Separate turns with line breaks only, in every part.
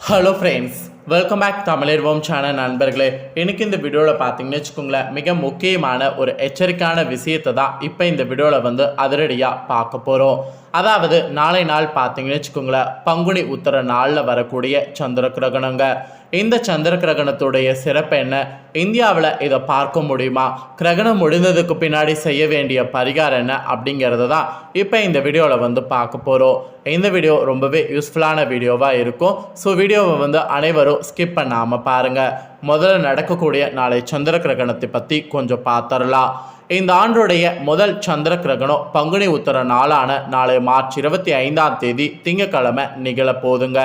Hello friends welcome back தமிழர்வோம் channel நண்பர்களே. எனக்கு இந்த வீடியோவில் பார்த்தீங்கன்னு வச்சுக்கோங்களேன் மிக முக்கியமான ஒரு எச்சரிக்கையான விஷயத்தை தான் இப்போ இந்த வீடியோவில் வந்து அதிரடியாக பார்க்க போகிறோம் அதாவது நாளை நாள் பார்த்தீங்கன்னு வச்சுக்கோங்களேன் பங்குனி உத்தர நாளில் வரக்கூடிய சந்திர கிரகணங்க. இந்த சந்திர கிரகணத்துடைய சிறப்பு என்ன? இந்தியாவில் இதை பார்க்க முடியுமா? கிரகணம் முடிந்ததுக்கு பின்னாடி செய்ய வேண்டிய பரிகாரம் என்ன அப்படிங்கிறது தான் இப்போ இந்த வீடியோவில் வந்து பார்க்க போகிறோம் இந்த வீடியோ ரொம்பவே யூஸ்ஃபுல்லான வீடியோவாக இருக்கும். ஸோ வீடியோவை வந்து அனைவரும் ஸ்கிப் பண்ணாமல் பாருங்கள் முதல்ல நடக்கக்கூடிய நாளை சந்திர கிரகணத்தை பற்றி கொஞ்சம் பார்த்துடலாம் இந்த ஆண்டுடைய முதல் சந்திர கிரகணம் பங்குனி உத்தர நாளான நாளை மார்ச் இருபத்தி ஐந்தாம் தேதி திங்கக்கிழமை நிகழ போதுங்க.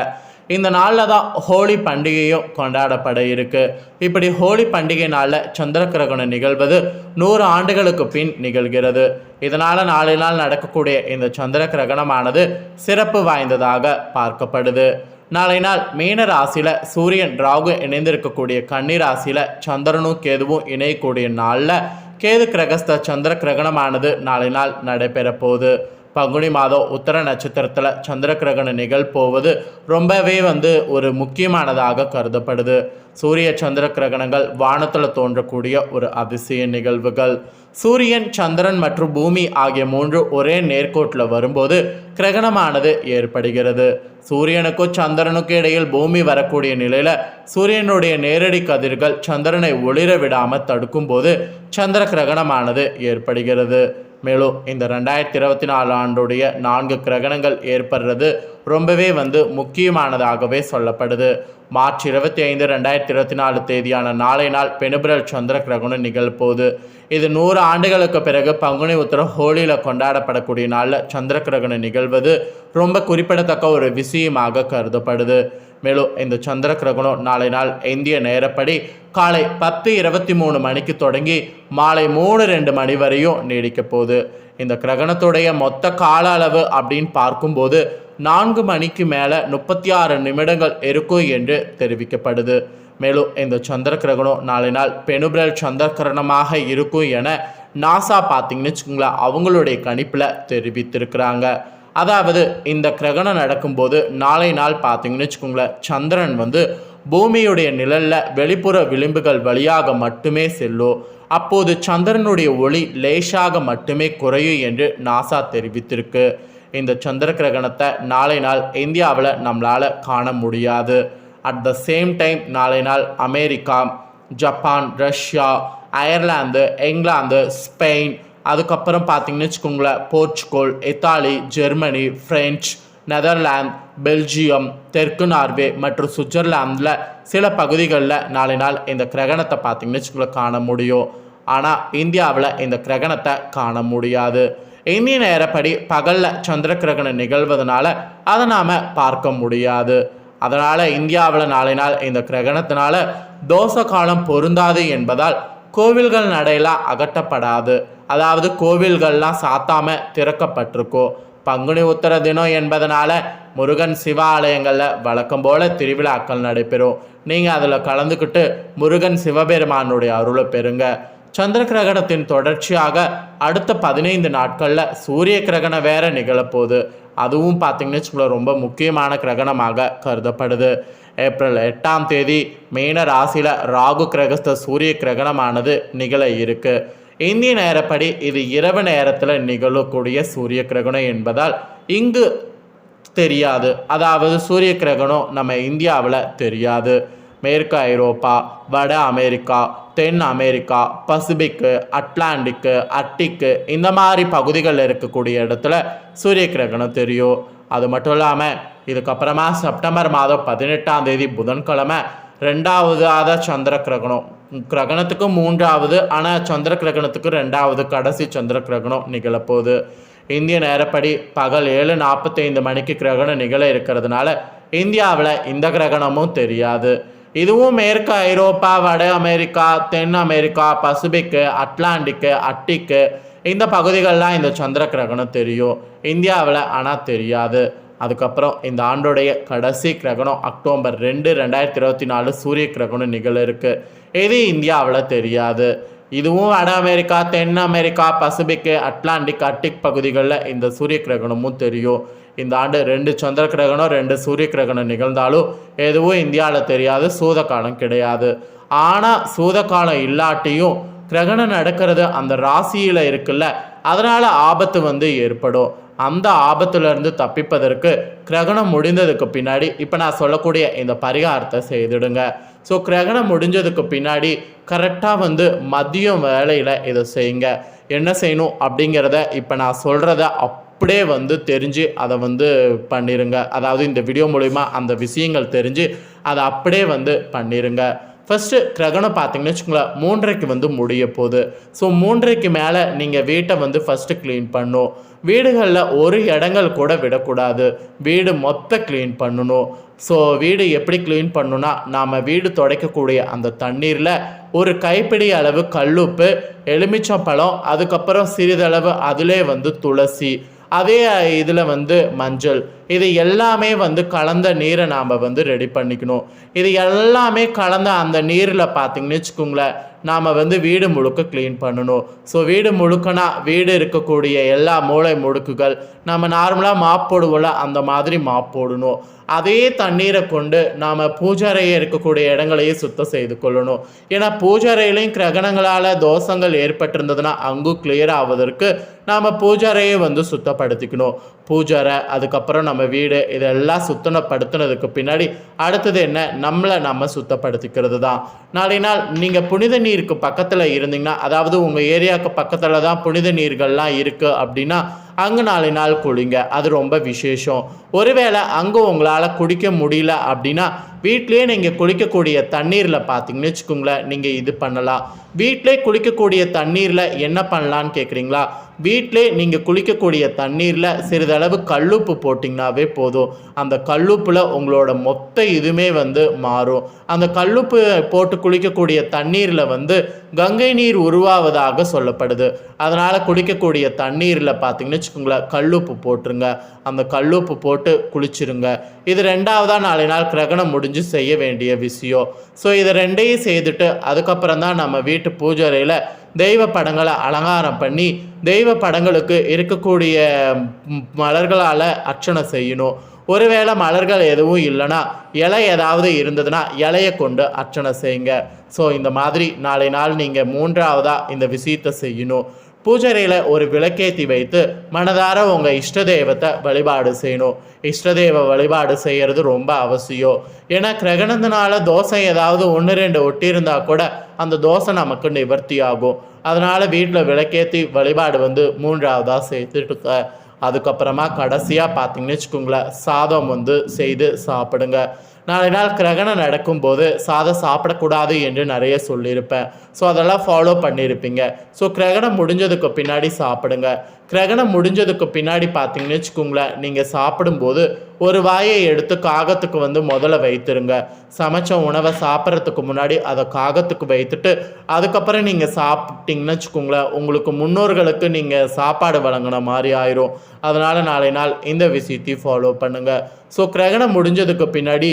இந்த நாளில் தான் ஹோலி பண்டிகையும் கொண்டாடப்பட இருக்கு. இப்படி ஹோலி பண்டிகை நாளில் சந்திர கிரகணம் நிகழ்வது நூறு ஆண்டுகளுக்கு பின் நிகழ்கிறது. இதனால் நாளை நாள் நடக்கக்கூடிய இந்த சந்திர கிரகணமானது சிறப்பு வாய்ந்ததாக பார்க்கப்படுது. நாளை நாள் மீன ராசியில் சூரியன் ராகு இணைந்திருக்கக்கூடிய கன்னி ராசியில் சந்திரனும் கேதுவும் இணையக்கூடிய நாளில் கேது கிரகஸ்த சந்திர கிரகணமானது நாளை நாள் நடைபெற போகுது. பங்குனி மாதம் உத்தர நட்சத்திரத்தில் சந்திர கிரகணம் நிகழ்போவது ரொம்பவே வந்து ஒரு முக்கியமானதாக கருதப்படுது. சூரிய சந்திர கிரகணங்கள் வானத்தில் தோன்றக்கூடிய ஒரு அதிசய நிகழ்வுகள். சூரியன் சந்திரன் மற்றும் பூமி ஆகிய மூன்று ஒரே நேர்கோட்டில் வரும்போது கிரகணமானது ஏற்படுகிறது. சூரியனுக்கும் சந்திரனுக்கும் இடையில் பூமி வரக்கூடிய நிலையில் சூரியனுடைய நேரடி கதிர்கள் சந்திரனை ஒளிர விடாமல் தடுக்கும்போது சந்திர கிரகணமானது ஏற்படுகிறது. மேலும் இந்த ரெண்டாயிரத்தி இருபத்தி நாலு ஆண்டுடைய நான்கு கிரகணங்கள் ஏற்படுறது ரொம்பவே வந்து முக்கியமானதாகவே சொல்லப்படுது. மார்ச் இருபத்தி ஐந்து ரெண்டாயிரத்தி இருபத்தி நாலு தேதியான நாளை நாள் பெனுபிரல் சந்திர கிரகணம் நிகழ்போது இது நூறு ஆண்டுகளுக்கு பிறகு பங்குனி உத்தரம் ஹோலியில் கொண்டாடப்படக்கூடிய நாளில் சந்திர கிரகணம் நிகழ்வது ரொம்ப குறிப்பிடத்தக்க ஒரு விஷயமாக கருதப்படுது. மேலும் இந்த சந்திர கிரகணம் நாளை நாள் இந்திய நேரப்படி காலை பத்து இருபத்தி மூணு மணிக்கு தொடங்கி மாலை மூணு ரெண்டு மணி வரையும் நீடிக்க போகுது. இந்த கிரகணத்துடைய மொத்த கால அளவு அப்படின்னு பார்க்கும்போது நான்கு மணிக்கு மேலே முப்பத்தி ஆறு நிமிடங்கள் இருக்கும் என்று தெரிவிக்கப்படுது. மேலும் இந்த சந்திர கிரகணம் நாளை நாள் பெனுபிரல் சந்திர கிரகணமாக இருக்கும் என நாசா பார்த்தீங்கன்னு வச்சுக்கோங்களேன் அவங்களுடைய கணிப்பில் தெரிவித்திருக்கிறாங்க. அதாவது இந்த கிரகணம் நடக்கும்போது நாளை நாள் பார்த்தீங்கன்னு வச்சுக்கோங்களேன் சந்திரன் வந்து பூமியுடைய நிழலில் வெளிப்புற விளிம்புகள் வழியாக மட்டுமே செல்லும். அப்போது சந்திரனுடைய ஒளி லேசாக மட்டுமே குறையும் என்று நாசா தெரிவித்திருக்கு. இந்த சந்திர கிரகணத்தை நாளை நாள் இந்தியாவில் நம்மளால் காண முடியாது. அட் த சேம் டைம் நாளை நாள் America Japan Russia Ireland England Spain அதுக்கப்புறம் பார்த்தீங்கன்னு வச்சுக்கோங்களேன் Portugal Italy Germany French Netherlands Belgium தெற்கு நார்வே மற்றும் சுவிட்சர்லாந்தில் சில பகுதிகளில் நாளை நாள் இந்த கிரகணத்தை பார்த்தீங்கன்னு வச்சுக்கோங்களேன் காண முடியும். ஆனால் இந்தியாவில் இந்த கிரகணத்தை காண முடியாது. இந்திய நேரப்படி பகலில் சந்திர கிரகணம் நிகழ்வதனால அதை நாம் பார்க்க முடியாது. அதனால் இந்தியாவில் நாளை நாள் இந்த கிரகணத்தினால தோச காலம் பொருந்தாது என்பதால் கோவில்கள் நடையெல்லாம் அகற்றப்படாது. அதாவது கோவில்கள்லாம் சாத்தாம திறக்கப்பட்டிருக்கோ. பங்குனி உத்தர தினம் என்பதனால முருகன் சிவாலயங்களில் வழக்கம் போல் திருவிழாக்கள் நடைபெறும். நீங்கள் அதில் கலந்துக்கிட்டு முருகன் சிவபெருமானுடைய அருளை பெறுங்க. சந்திர கிரகணத்தின் தொடர்ச்சியாக அடுத்த பதினைந்து நாட்களில் சூரிய கிரகணம் வேற நிகழப்போகுது. அதுவும் பார்த்தீங்கன்னு வச்சுக்கோங்களேன் ரொம்ப முக்கியமான கிரகணமாக கருதப்படுது. ஏப்ரல் எட்டாம் தேதி மீன ராசியில் ராகு கிரகஸ்த சூரிய கிரகணமானது நிகழ இருக்குது இந்திய நேரப்படி இது இரவு நேரத்தில் நிகழக்கூடிய சூரிய கிரகணம் என்பதால் இங்கு தெரியாது. அதாவது சூரிய கிரகணம் நம்ம இந்தியாவில் தெரியாது. மேற்கு ஐரோப்பா வட அமெரிக்கா தென் அமெரிக்கா பசிபிக்கு அட்லாண்டிக்கு அட்டிக்கு இந்த மாதிரி பகுதிகளில் இருக்கக்கூடிய இடத்துல சூரிய கிரகணம் தெரியும். அது மட்டும் இல்லாமல் இதுக்கப்புறமா செப்டம்பர் மாதம் பதினெட்டாம் தேதி புதன்கிழமை ரெண்டாவதாக சந்திர கிரகணம். கிரகணத்துக்கு மூன்றாவது ஆனால் சந்திர கிரகணத்துக்கு ரெண்டாவது கடைசி சந்திர கிரகணம் நிகழப்போகுது. இந்திய நேரப்படி பகல் ஏழு நாற்பத்தைந்து மணிக்கு கிரகணம் நிகழ இருக்கிறதுனால இந்தியாவில் இந்த கிரகணமும் தெரியாது. இதுவும் மேற்கு ஐரோப்பா வட அமெரிக்கா தென் அமெரிக்கா பசிபிக்கு அட்லாண்டிக்கு அட்டிக்கு இந்த பகுதிகளெலாம் இந்த சந்திர கிரகணம் தெரியும். இந்தியாவில் ஆனால் தெரியாது. அதுக்கப்புறம் இந்த ஆண்டுடைய கடைசி கிரகணம் அக்டோபர் ரெண்டு ரெண்டாயிரத்தி இருபத்தி நாலு சூரிய கிரகணம் நிகழ இருக்கு. இது இந்தியாவில் தெரியாது. இதுவும் வட அமெரிக்கா தென் அமெரிக்கா பசிபிக்கு அட்லாண்டிக் அர்டிக் பகுதிகளில் இந்த சூரிய கிரகணமும் தெரியும். இந்த ஆண்டு ரெண்டு சந்திர கிரகணம் ரெண்டு சூரிய கிரகணம் நிகழ்ந்தாலும் எதுவும் இந்தியாவில் தெரியாது சூதக்காலம் கிடையாது. ஆனால் சூதக்காலம் இல்லாட்டியும் கிரகணம் நடக்கிறது அந்த ராசியில் இருக்குல்ல அதனால் ஆபத்து வந்து ஏற்படும். அந்த ஆபத்துலேருந்து தப்பிப்பதற்கு கிரகணம் முடிந்ததுக்கு பின்னாடி இப்போ நான் சொல்லக்கூடிய இந்த பரிகாரத்தை செய்துடுங்க. ஸோ கிரகணம் முடிஞ்சதுக்கு பின்னாடி கரெக்டாக வந்து மதியம் வேலையில் இதை செய்யுங்க. என்ன செய்யணும் அப்படிங்கிறத இப்போ நான் சொல்கிறத அப்படியே வந்து தெரிஞ்சு அதை வந்து பண்ணிடுங்க அதாவது இந்த வீடியோ மூலிமா அந்த விஷயங்கள் தெரிஞ்சு அதை அப்படியே வந்து பண்ணிடுங்க ஃபஸ்ட்டு கிரகணம் பார்த்தீங்கன்னு வச்சுக்கோங்களேன் மூன்றரைக்கு வந்து முடிய போகுது. ஸோ மூன்றரைக்கு மேலே நீங்கள் வீட்டை வந்து ஃபஸ்ட்டு க்ளீன் பண்ணும் வீடுகளில் ஒரு இடங்கள் கூட விடக்கூடாது. வீடு மொத்த க்ளீன் பண்ணணும். ஸோ வீடு எப்படி க்ளீன் பண்ணுனா நாம் வீடு துடைக்கக்கூடிய அந்த தண்ணீரில் ஒரு கைப்பிடி அளவு கல்லுப்பு எலுமிச்சம்பழம் அதுக்கப்புறம் சிறிதளவு அதிலே வந்து துளசி அதே இதில் வந்து மஞ்சள். இது எல்லாமே வந்து கலந்த நீரை நாம் வந்து ரெடி பண்ணிக்கணும். இது எல்லாமே கலந்த அந்த நீரில் பார்த்திங்கன்னு வச்சுக்கோங்களேன் நாம் வந்து வீடு முழுக்க க்ளீன் பண்ணணும். ஸோ வீடு முழுக்கனா வீடு இருக்கக்கூடிய எல்லா மூளை முடுக்குகள் நம்ம நார்மலாக மாப் போடுவோம்ல அந்த மாதிரி மாப் போடணும். அதே தண்ணீரை கொண்டு நாம் பூஜாரையே இருக்கக்கூடிய இடங்களையே சுத்தம் செய்து கொள்ளணும். ஏன்னா பூஜாரையிலையும் கிரகணங்களால் தோஷங்கள் ஏற்பட்டிருந்ததுன்னா அங்கும் கிளியர் ஆவதற்கு நாம் பூஜாரையை வந்து சுத்தப்படுத்திக்கணும். பூஜாரை அதுக்கப்புறம் நம்ம வீடு இதெல்லாம் சுத்தப்படுத்தினதுக்கு பின்னாடி அடுத்தது என்ன? நம்மளை நம்ம சுத்தப்படுத்திக்கிறது தான். நாளை நாள் நீங்கள் புனித நீருக்கு பக்கத்தில் இருந்தீங்கன்னா அதாவது உங்கள் ஏரியாவுக்கு பக்கத்தில் தான் புனித நீர்கள்லாம் இருக்குது அப்படின்னா அங்கே நாலு நாள் குளிங்க. அது ரொம்ப விசேஷம். ஒருவேளை அங்கே உங்களால் குடிக்க முடியல அப்படின்னா வீட்லேயே நீங்கள் குளிக்கக்கூடிய தண்ணீரில் பார்த்தீங்கன்னு வச்சுக்கோங்களேன் நீங்கள் இது பண்ணலாம். வீட்டிலே குளிக்கக்கூடிய தண்ணீரில் என்ன பண்ணலான்னு கேட்குறீங்களா வீட்டிலே நீங்கள் குளிக்கக்கூடிய தண்ணீரில் சிறிதளவு கல்லுப்பு போட்டிங்கனாவே போதும். அந்த கல்லுப்பில் உங்களோட மொத்த இதுவுமே வந்து மாறும். அந்த கல்லுப்பு போட்டு குளிக்கக்கூடிய தண்ணீரில் வந்து கங்கை நீர் உருவாவதாக சொல்லப்படுது. அதனால் குளிக்கக்கூடிய தண்ணீரில் பார்த்தீங்கன்னு வச்சுக்கோங்களேன் கல்லுப்பு போட்டுருங்க. அந்த கல்லுப்பு போட்டு குளிச்சிருங்க. இது ரெண்டாவதாக நாளை நாள் கிரகணம் முடிஞ்சு செய்ய வேண்டிய விஷயம். ஸோ இதை ரெண்டையும் செய்துட்டு அதுக்கப்புறம் தான் நம்ம வீட்டு பூஜைறையில் தெய்வ படங்களை அலங்காரம் பண்ணி தெய்வ படங்களுக்கு இருக்கக்கூடிய மலர்களால் அர்ச்சனை செய்யணும். ஒருவேளை மலர்கள் எதுவும் இல்லைன்னா இலை ஏதாவது இருந்ததுன்னா இலையை கொண்டு அர்ச்சனை செய்யுங்க. ஸோ இந்த மாதிரி நாளை நாள் நீங்கள் மூன்றாவதாக இந்த விஷயத்தை செய்யணும். பூஜரையில் ஒரு விளக்கேற்றி வைத்து மனதார உங்கள் இஷ்ட தெய்வத்தை வழிபாடு செய்யணும் இஷ்ட தெய்வ வழிபாடு செய்கிறது ரொம்ப அவசியம். ஏன்னா கிரகணத்தினால தோசை ஏதாவது ஒன்று ரெண்டு ஒட்டியிருந்தா கூட அந்த தோசை நமக்கு நிவர்த்தி ஆகும் அதனால் வீட்டில் விளக்கேற்றி வழிபாடு வந்து மூன்றாவதாக சேர்த்துட்டு அதுக்கப்புறமா கடைசியாக பார்த்தீங்கன்னு வச்சுக்கோங்களேன் சாதம் வந்து செய்து சாப்பிடுங்க. நாளை நாள் கிரகணம் நடக்கும்போது சாதம் சாப்பிடக்கூடாது என்று நிறைய சொல்லியிருப்பேன். ஸோ அதெல்லாம் ஃபாலோ பண்ணியிருப்பீங்க. ஸோ கிரகணம் முடிஞ்சதுக்கு பின்னாடி சாப்பிடுங்க. கிரகணம் முடிஞ்சதுக்கு பின்னாடி பார்த்தீங்கன்னு வச்சுக்கோங்களேன் நீங்கள் சாப்பிடும்போது ஒரு வாயை எடுத்து காகத்துக்கு வந்து முதல்ல வைத்துருங்க. சமைச்ச உணவை சாப்பிட்றதுக்கு முன்னாடி அதை காகத்துக்கு வைத்துட்டு அதுக்கப்புறம் நீங்கள் சாப்பிட்டீங்கன்னு வச்சுக்கோங்களேன் உங்களுக்கு முன்னோர்களுக்கு நீங்கள் சாப்பாடு வழங்கின மாதிரி ஆயிரும். அதனால் நாளை நாள் இந்த விஷயத்தையும் ஃபாலோ பண்ணுங்கள் ஸோ கிரகணம் முடிஞ்சதுக்கு பின்னாடி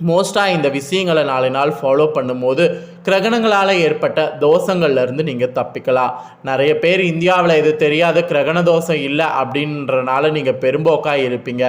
மோஸ்ட்டாக இந்த விஷயங்களை நாளை நாள் ஃபாலோ பண்ணும்போது கிரகணங்களால் ஏற்பட்ட தோஷங்கள்லேருந்து நீங்கள் தப்பிக்கலாம். நிறைய பேர் இந்தியாவில் இது தெரியாது கிரகண தோஷம் இல்லை அப்படின்றனால நீங்கள் பெரும்போக்காக இருப்பீங்க.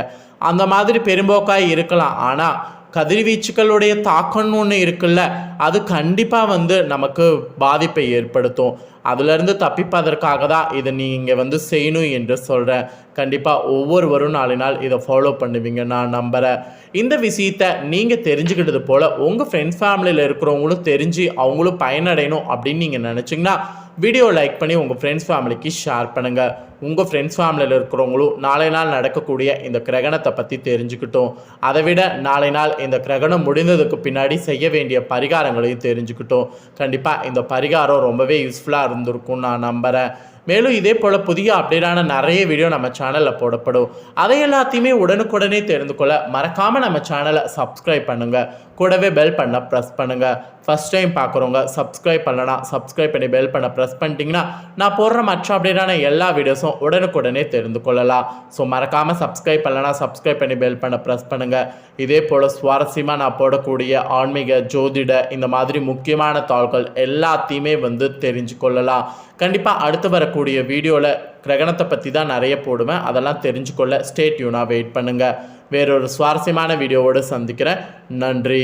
அந்த மாதிரி பெரும்போக்காக இருக்கலாம். ஆனால் கதிர்வீச்சுகளுடைய தாக்கம்னு ஒன்று இருக்குல்ல அது கண்டிப்பாக வந்து நமக்கு பாதிப்பை ஏற்படுத்தும். அதுலேருந்து தப்பிப்பதற்காக தான் இதை நீங்கள் வந்து செய்யணும் என்று சொல்கிறேன் கண்டிப்பாக ஒவ்வொருவரும் நாலு நாள் இதை ஃபாலோ பண்ணுவீங்க. நான் நம்புகிறேன் இந்த விஷயத்தை நீங்கள் தெரிஞ்சுக்கிட்டது போல் உங்கள் ஃப்ரெண்ட்ஸ் ஃபேமிலியில் இருக்கிறவங்களும் தெரிஞ்சு அவங்களும் பயனடையணும் அப்படின்னு நீங்கள் நினச்சிங்கன்னா வீடியோ லைக் பண்ணி உங்கள் ஃப்ரெண்ட்ஸ் ஃபேமிலிக்கு ஷேர் பண்ணுங்கள் உங்கள் ஃப்ரெண்ட்ஸ் ஃபேமிலியில் இருக்கிறவங்களும் நாளை நாள் நடக்கக்கூடிய இந்த கிரகணத்தை பற்றி தெரிஞ்சுக்கிட்டோம். அதை விட நாளை நாள் இந்த கிரகணம் முடிந்ததுக்கு பின்னாடி செய்ய வேண்டிய பரிகாரங்களையும் தெரிஞ்சுக்கிட்டோம். கண்டிப்பாக இந்த பரிகாரம் ரொம்பவே யூஸ்ஃபுல்லாக இருந்திருக்கும் நான் நம்புகிறேன் மேலும் இதே போல் புதிய அப்டேட்டான நிறைய வீடியோ நம்ம சேனலில் போடப்படும். அதை எல்லாத்தையுமே உடனுக்குடனே தெரிந்து கொள்ள மறக்காமல் நம்ம சேனலை சப்ஸ்கிரைப் பண்ணுங்கள் கூடவே பெல் பண்ண ப்ரெஸ் பண்ணுங்கள் ஃபஸ்ட் டைம் பார்க்குறவங்க சப்ஸ்கிரைப் பண்ணலனா சப்ஸ்கிரைப் பண்ணி பெல் பண்ண ப்ரெஸ் பண்ணிட்டீங்கன்னா நான் போடுற மற்ற அப்டேட்டான எல்லா வீடியோஸும் உடனுக்குடனே தெரிந்து கொள்ளலாம். ஸோ மறக்காமல் சப்ஸ்கிரைப் பண்ணலனா சப்ஸ்கிரைப் பண்ணி பெல் பண்ண ப்ரெஸ் பண்ணுங்கள் இதே போல் சுவாரஸ்யமாக நான் போடக்கூடிய ஆன்மீக ஜோதிட இந்த மாதிரி முக்கியமான தாள்கள் எல்லாத்தையுமே வந்து தெரிஞ்சு கொள்ளலாம். கண்டிப்பாக அடுத்து வரக்கூடிய வீடியோவில் கிரகணத்தை பற்றி தான் நிறைய போடுவேன். அதெல்லாம் தெரிஞ்சுக்கொள்ள ஸ்டேட் டியூனாக வெயிட் பண்ணுங்கள் வேறொரு சுவாரஸ்யமான வீடியோவோடு சந்திக்கிறேன். நன்றி.